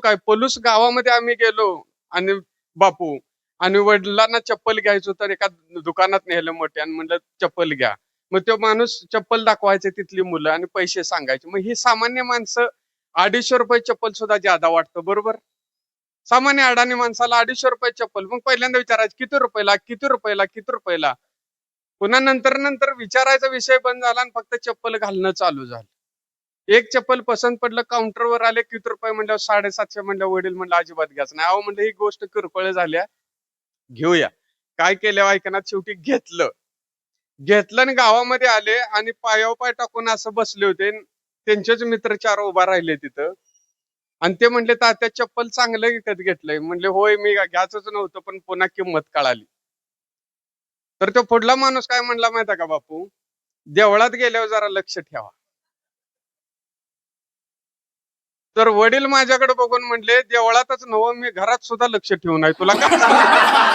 काय पलूस गावामध्ये आम्ही गेलो आणि बापू आणि वडिलांना चप्पल घ्यायचो तर एका दुकानात नेलं मोठ्या आणि म्हणलं चप्पल घ्या. मग तो माणूस चप्पल दाखवायचे तिथली मुलं आणि पैसे सांगायचे. मग ही सामान्य माणसं अडीचशे रुपये चप्पल सुद्धा ज्यादा वाटतं बरोबर? सामान्य अडाणी माणसाला अडीचशे रुपये चप्पल. मग पहिल्यांदा विचारायचं किती रुपयाला किती रुपयाला किती रुपयाला? पुन्हा नंतर नंतर विचारायचा विषय बंद झाला आणि फक्त चप्पल घालणं चालू झालं. एक चप्पल पसंत पडलं काउंटरवर आले किती रुपये म्हणल्यावर साडेसातशे म्हणलं वडील म्हणलं अजिबात घ्यायचं नाही. अहो म्हणलं ही गोष्ट किरकोळ झाल्या घेऊया. काय केलं ऐकण्यात शेवटी? घेतलं. घेतलं आणि गावामध्ये आले आणि पायावर पाय टाकून असं बसले होते. त्यांचेच मित्र चार उभा राहिले तिथं. आणि ते म्हणले तात्या चप्पल चांगलं विकत घेतलंय. म्हणले होय मी घ्यायचंच नव्हतं पण पुन्हा किंमत कळाली. तर तो पुढला माणूस काय म्हणला माहिती का बापू? देवळात गेल्यावर जरा लक्ष ठेवा. तर वडील माझ्याकडे बघून म्हणले देवळातच नव मी घरात सुद्धा लक्ष ठेवून आहे तुला काय?